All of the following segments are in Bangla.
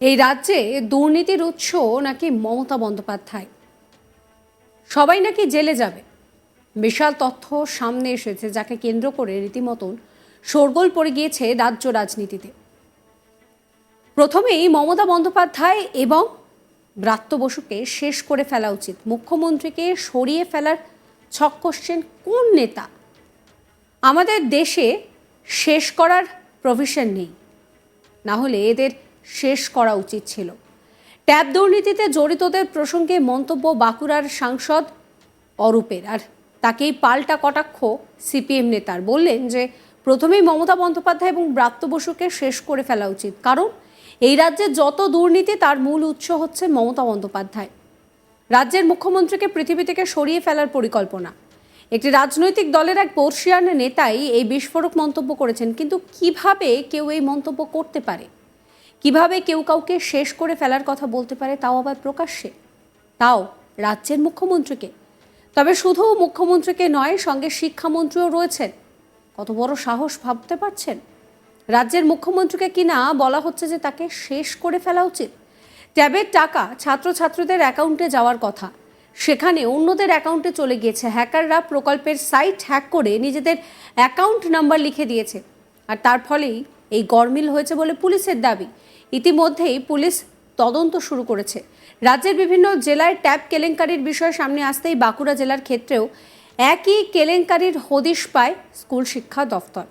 এই রাজ্যে দুর্নীতির উৎস নাকি মমতা বন্দ্যোপাধ্যায়? সবাই নাকি জেলে যাবে। বিশাল তথ্য সামনে এসেছে যাকে কেন্দ্র করে রীতিমতন শোরগোল পড়ে গিয়েছে রাজ্য রাজনীতিতে। প্রথমেই মমতা বন্দ্যোপাধ্যায় এবং ব্রাত্য বসুকে শেষ করে ফেলা উচিত। মুখ্যমন্ত্রীকে সরিয়ে ফেলার ছক কষছেন কোন নেতা? আমাদের দেশে শেষ করার প্রভিশন নেই। না হলে এদের শেষ করা উচিত ছিল। ট্যাব দুর্নীতিতে জড়িতদের প্রসঙ্গে মন্তব্য বাঁকুড়ার সাংসদ অরূপের। আর তাকেই পাল্টা কটাক্ষ সিপিএম নেতার। বললেন যে, প্রথমেই মমতা বন্দ্যোপাধ্যায় এবং ব্রাত্য বসুকে শেষ করে ফেলা উচিত। কারণ এই রাজ্যে যত দুর্নীতি, তার মূল উৎস হচ্ছে মমতা বন্দ্যোপাধ্যায়। রাজ্যের মুখ্যমন্ত্রীকে পৃথিবী থেকে সরিয়ে ফেলার পরিকল্পনা। একটি রাজনৈতিক দলের এক বর্ষিয়ান নেতাই এই বিস্ফোরক মন্তব্য করেছেন। কিন্তু কীভাবে কেউ এই মন্তব্য করতে পারে? কীভাবে কেউ কাউকে শেষ করে ফেলার কথা বলতে পারে তাও আবার প্রকাশ্যে? তাও রাজ্যের মুখ্যমন্ত্রীকে। তবে শুধু মুখ্যমন্ত্রীকে নয়, সঙ্গে শিক্ষামন্ত্রীও রয়েছেন। কত বড় সাহস ভাবতে পারছেন? রাজ্যের মুখ্যমন্ত্রীকে কিনা বলা হচ্ছে যে তাকে শেষ করে ফেলা উচিত। ট্যাবের টাকা ছাত্রছাত্রীদের অ্যাকাউন্টে যাওয়ার কথা। সেখানে অন্যদের অ্যাকাউন্টে চলে গিয়েছে। হ্যাকাররা প্রকল্পের সাইট হ্যাক করে নিজেদের অ্যাকাউন্ট নাম্বার লিখে দিয়েছে। আর তার ফলেই এই গরমিল হয়েছে বলে পুলিশের দাবি। ইতিমধ্যেই পুলিশ তদন্ত শুরু করেছে। রাজ্যের বিভিন্ন জেলায় ট্যাব কেলেঙ্কারির বিষয় সামনে আসতেই বাঁকুড়া জেলার ক্ষেত্রেও একই কেলেঙ্কারির হদিশ পায় স্কুল শিক্ষা দফতর।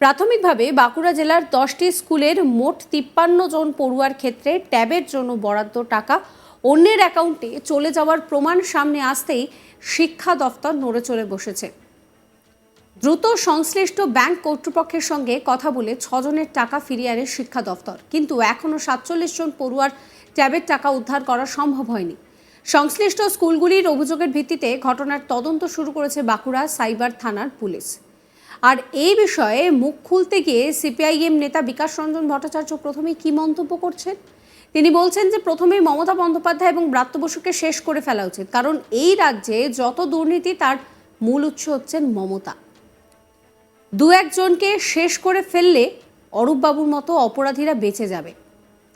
প্রাথমিকভাবে বাঁকুড়া জেলার দশটি স্কুলের মোট তিপ্পান্ন জন পড়ুয়ার ক্ষেত্রে ট্যাবের জন্য বরাদ্দ টাকা অন্যের অ্যাকাউন্টে চলে যাওয়ার প্রমাণ সামনে আসতেই শিক্ষা দফতর নড়ে চলে বসেছে। দ্রুত সংশ্লিষ্ট ব্যাংক কর্তৃপক্ষের সঙ্গে কথা বলে ছজনের টাকা ফিরিয়ে আনে শিক্ষা দফতর। কিন্তু এখনও সাতচল্লিশ জন পড়ুয়ার ট্যাবের টাকা উদ্ধার করা সম্ভব হয়নি। সংশ্লিষ্ট স্কুলগুলির অভিযোগের ভিত্তিতে ঘটনার তদন্ত শুরু করেছে বাঁকুড়া সাইবার থানার পুলিশ। আর এই বিষয়ে মুখ খুলতে গিয়ে সিপিআইএম নেতা বিকাশ রঞ্জন ভট্টাচার্য প্রথমে কি মন্তব্য করছেন? তিনি বলছেন যে প্রথমেই মমতা বন্দ্যোপাধ্যায় এবং ব্রাত্য বসুকে শেষ করে ফেলা উচিত। কারণ এই রাজ্যে যত দুর্নীতি, তার মূল উৎস হচ্ছেন মমতা। দু একজনকে শেষ করে ফেললে অরূপবাবুর মতো অপরাধীরা বেঁচে যাবে।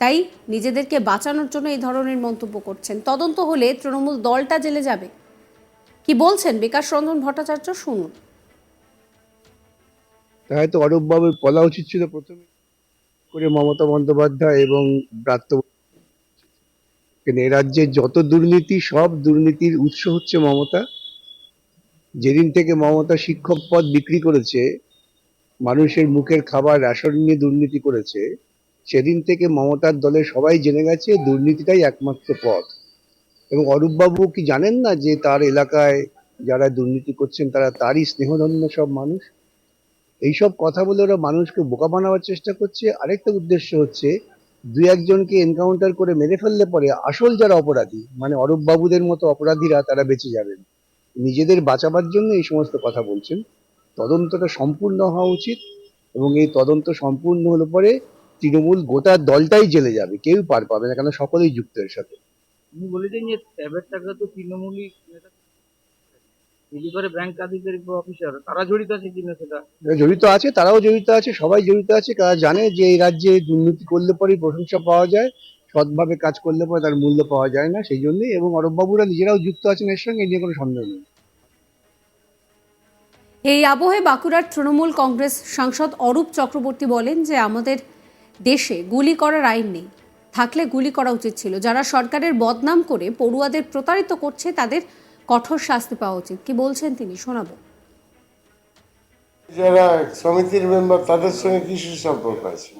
তাই নিজেদেরকে বাঁচানোর জন্য এই ধরনের মন্তব্য করছেন। তদন্ত হলে তৃণমূল দলটা জেলে যাবে। কি বলছেন বিকাশ রঞ্জন ভট্টাচার্য? শুনুন। হয়তো অরূপবাবুর বলা উচিত ছিল প্রথমে করে মমতা বন্দ্যোপাধ্যায় এবং এ রাজ্যে যত দুর্নীতি, সব দুর্নীতির উৎস হচ্ছে মমতা। যেদিন থেকে মমতা শিক্ষক পদ বিক্রি করেছে মানুষের মুখের খাবার রেশন নিয়ে দুর্নীতি করেছে, সেদিন থেকে মমতার দলের সবাই জেনে গেছে দুর্নীতিটাই একমাত্র পথ। এবং অরূপবাবু কি জানেন না যে তার এলাকায় যারা দুর্নীতি করছেন তারা তারই স্নেহধন্য সব মানুষ? এইসব কথা বলে ওরা মানুষকে বোকা বানাবার চেষ্টা করছে। আরেকটা উদ্দেশ্য হচ্ছে, দুই একজনকে এনকাউন্টার করে মেরে ফেললে পরে আসল যারা অপরাধী মানে অরূপবাবুদের মতো অপরাধীরা তারা বেঁচে যাবেন। নিজেদের বাঁচাবার জন্য এই সমস্ত কথা বলছেন। তদন্তটা সম্পূর্ণ হওয়া উচিত এবং এই তদন্ত সম্পূর্ণ হলে পরে তৃণমূল গোটা দলটাই জেলে যাবে কেউ পার পাবে না কেন সকলেই যুক্ত এর সাথে। উনি বলেছেন যে ট্যাবের টাকা তো তৃণমূলই করে ব্যাংক আধিকারিক বা অফিসার তারা জড়িত আছে কিনা সেটা? জড়িত আছে তারাও জড়িত আছে সবাই জড়িত আছে তারা জানে যে এই রাজ্যে দুর্নীতি করলে পরেই প্রশংসা পাওয়া যায় সৎভাবে কাজ করলে পরে তার মূল্য পাওয়া যায় না সেই জন্যই এবং অরববাবুরা নিজেরাও যুক্ত আছেন এর সঙ্গে নিয়ে কোনো সন্দেহ নেই। এই আবহে বাঁকুড়ার তৃণমূল কংগ্রেস সাংসদ অরূপ চক্রবর্তী বলেন যে আমাদের দেশে গুলি করার আইন নেই। থাকলে গুলি করা উচিত ছিল। যারা সরকারের বদনাম করে পড়ুয়াদের প্রতারিত করছে, তাদের কঠোর শাস্তি পাওয়া উচিত। কি বলছেন তিনি? শোনাবো। যারা সমিতির মেম্বার, তাদের সঙ্গে কিসের সম্পর্ক আছে?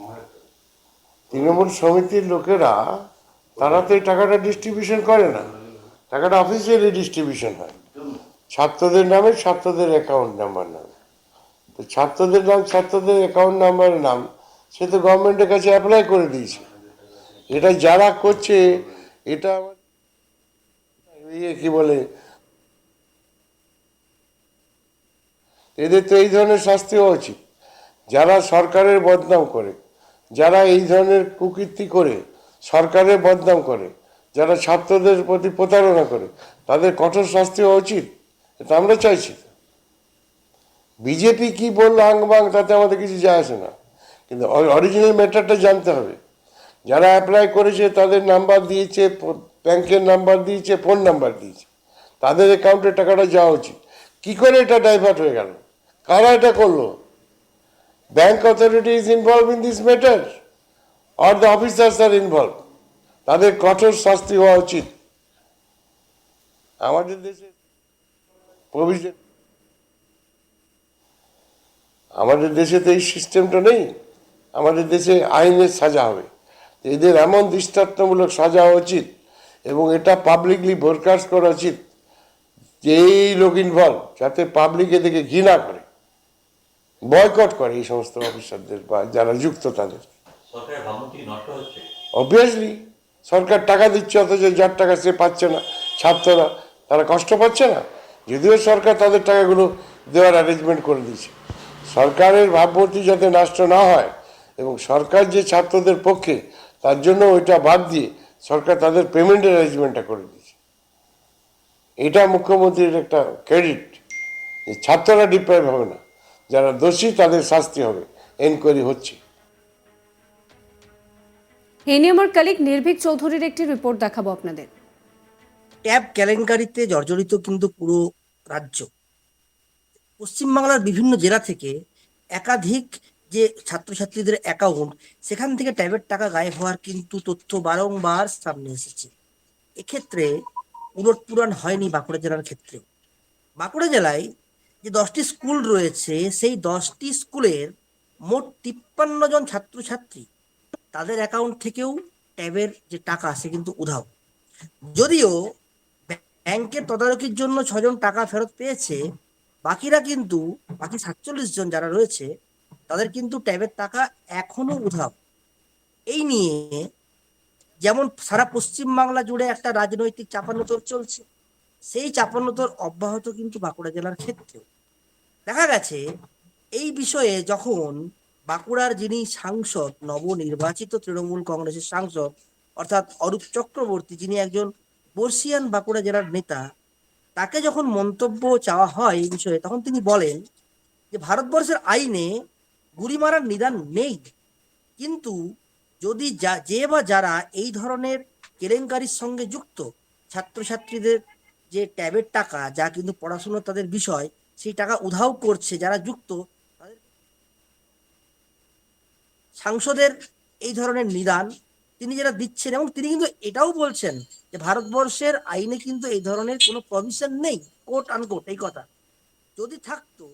তৃণমূল সমিতির লোকেরা, তারা তো এই টাকাটা ডিস্ট্রিবিউশন করে না। টাকাটা অফিসিয়ালি ডিস্ট্রিবিউশন হয়। ছাত্রদের নামে ছাত্রদের অ্যাকাউন্ট নাম্বার নামে। তো ছাত্রদের নাম, ছাত্রদের অ্যাকাউন্ট নাম্বারের নাম, সে তো গভর্নমেন্টের কাছে অ্যাপ্লাই করে দিয়েছে। এটা যারা করছে, এটা আমার ইয়ে কি বলে? এদের তো এই ধরনের শাস্তি হওয়া উচিত। যারা সরকারের বদনাম করে, যারা এই ধরনের কুকীর্তি করে, সরকারের বদনাম করে, যারা ছাত্রদের প্রতি প্রতারণা করে, তাদের কঠোর শাস্তি হওয়া উচিত। এটা আমরা চাইছি। বিজেপি কি বলল আং বাং, তাতে আমাদের কিছু যায় আসে না। কিন্তু অরিজিনাল ম্যাটারটা জানতে হবে। যারা অ্যাপ্লাই করেছে, তাদের নাম্বার দিয়েছে ব্যাংকের নাম্বার দিয়েছে ফোন নাম্বার দিয়েছে। তাদের অ্যাকাউন্টে টাকাটা যাওয়া উচিত। কি করে এটা ডাইভার্ট হয়ে গেল? কারা এটা করল? Bank authority is involve in this matter or the officers are involve তাদের কঠোর শাস্তি হওয়া উচিত। আমাদের দেশে প্রভিজন। আমাদের দেশে তো এই সিস্টেমটা নেই। আমাদের দেশে আইনের সাজা হবে। এদের এমন দৃষ্টান্তমূলক সাজা হওয়া উচিত এবং এটা পাবলিকলি ব্রডকাস্ট করা উচিত যে এই লোক ইনভলভ যাতে পাবলিক এদিকে ঘৃণা করে বয়কট করে এই সমস্ত অফিসারদের বা যারা যুক্ত তাদের। অবভিয়াসলি সরকার টাকা দিচ্ছে অথচ যার টাকা সে পাচ্ছে না ছাত্ররা তারা কষ্ট পাচ্ছে না। যদিও সরকার তাদের টাকাগুলো দেওয়ার অ্যারেঞ্জমেন্ট করে দিয়েছে। সরকারের ভাবমূর্তি যাতে নষ্ট না হয় এবং সরকার যে ছাত্রদের পক্ষে তার জন্য ওইটা বাদ দিয়ে সরকার তাদের পেমেন্টের অ্যারেঞ্জমেন্টটা করে দিয়েছে। এটা মুখ্যমন্ত্রীর একটা ক্রেডিট যে ছাত্ররা ডিপ্রাইভ হবে না। যারা দোষী তাদের শাস্তি হবে। এনকোয়ারি হচ্ছে। এ নিয়ে আমার কালিক নির্ভীক চৌধুরীর একটি রিপোর্ট দেখাবো আপনাদের। ট্যাব কেলেঙ্কারিতে জর্জরিত কিন্তু পুরো রাজ্য। পশ্চিমবাংলার বিভিন্ন জেলা থেকে একাধিক যে ছাত্রছাত্রীদের অ্যাকাউন্ট সেখান থেকে ট্যাবের টাকা গায়েব হওয়ার কিন্তু তথ্য বারংবার সামনে এসেছে। এক্ষেত্রে উলট পুরাণ হয়নি বাঁকুড়া জেলার ক্ষেত্রে বাঁকুড়া জেলায় যে দশটি স্কুল রয়েছে, সেই দশটি স্কুলের মোট তিপ্পান্ন জন ছাত্রছাত্রী তাদের অ্যাকাউন্ট থেকেও ট্যাবের যে টাকা, সে কিন্তু উধাও। যদিও ব্যাংকের তদারকির জন্য ছজন টাকা ফেরত পেয়েছে। বাকিরা কিন্তু, বাকি সাতচল্লিশ জন যারা রয়েছে, তাদের কিন্তু ট্যাবের টাকা এখনও উধাও। এই নিয়ে যেমন সারা পশ্চিম বাংলা জুড়ে একটা রাজনৈতিক চাপানোতর চলছে, সেই চাপানোতর অব্যাহত কিন্তু বাঁকুড়া জেলার ক্ষেত্রেও। দেখা গেছে, এই বিষয়ে যখন বাঁকুড়ার যিনি সাংসদ, নবনির্বাচিত তৃণমূল কংগ্রেসের সাংসদ, অর্থাৎ অরূপ চক্রবর্তী, যিনি একজন বর্ষিয়ান বাঁকুড়া জেলার নেতা, তাকে যখন মন্তব্য চাওয়া হয় এই বিষয়ে, তখন তিনি বলেন যে, ভারতবর্ষের আইনে গুলি মারার নিদান নেই। কিন্তু যদি যা, যে বা যারা এই ধরনের কেলেঙ্কারির সঙ্গে যুক্ত, ছাত্রছাত্রীদের যে ট্যাবের টাকা, যা কিন্তু পড়াশোনার তাদের বিষয়, সেই টাকা উধাও করছে যারা যুক্ত সাংসদের এই ধরনের নিদান তিনি যেটা দিচ্ছেন এবং তিনি কিন্তু এটাও বলছেন যে ভারতবর্ষের আইনে কিন্তু এই ধরনের কোনো প্রভিশন নেই কোট আনকোট এই কথা। যদি থাকতো,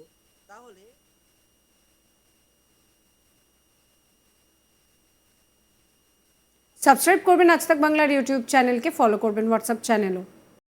তাহলে সাবস্ক্রাইব করবেন আজ তাক বাংলার ইউটিউব চ্যানেলকে ফলো করবেন হোয়াটসঅ্যাপ চ্যানেলও